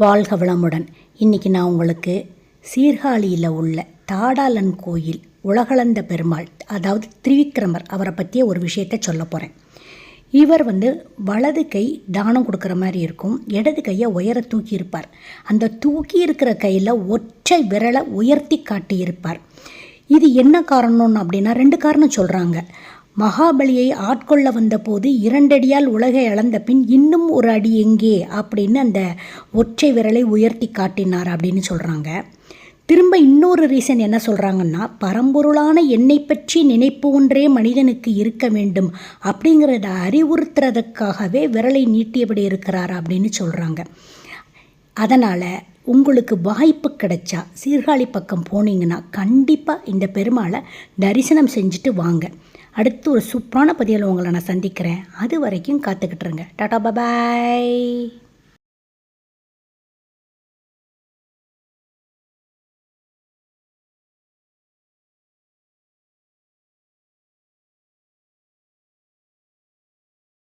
வாழ்க வளமுடன். இன்றைக்கி நான் உங்களுக்கு சீர்காழியில் உள்ள தாடாளன் கோயில் உலகளந்த பெருமாள் அதாவது திரிவிக்ரமர் அவரை பற்றிய ஒரு விஷயத்தை சொல்ல போகிறேன் இவர் வந்து வலது கை தானம் கொடுக்குற மாதிரி இருக்கும் இடது கையை உயர தூக்கி இருப்பார். அந்த தூக்கி இருக்கிற கையில் ஒற்றை விரலை உயர்த்தி காட்டியிருப்பார். இது என்ன காரணம்னு அப்படின்னா ரெண்டு காரணம் சொல்கிறாங்க மகாபலியை ஆட்கொள்ள வந்தபோது இரண்டடியால் உலகை அளந்த பின் இன்னும் ஒரு அடி எங்கே அப்படின்னு அந்த ஒற்றை விரலை உயர்த்தி காட்டினார் அப்படின்னு சொல்கிறாங்க திரும்ப இன்னொரு ரீசன் என்ன சொல்கிறாங்கன்னா பரம்பொருளான என்னை பற்றி நினைப்பு ஒன்றே மனிதனுக்கு இருக்க வேண்டும் அப்படிங்கிறத அறிவுறுத்துறதுக்காகவே விரலை நீட்டியபடி இருக்கிறார் அப்படின்னு சொல்கிறாங்க அதனால் உங்களுக்கு வாய்ப்பு கிடைச்சா சீர்காழி பக்கம் போனீங்கன்னா கண்டிப்பாக இந்த பெருமாளை தரிசனம் செஞ்சுட்டு வாங்க. அடுத்து ஒரு சூப்பரான பதிவில் உங்களை நான் சந்திக்கிறேன். அது வரைக்கும் காத்துக்கிட்டுருங்க டாடா பபாய்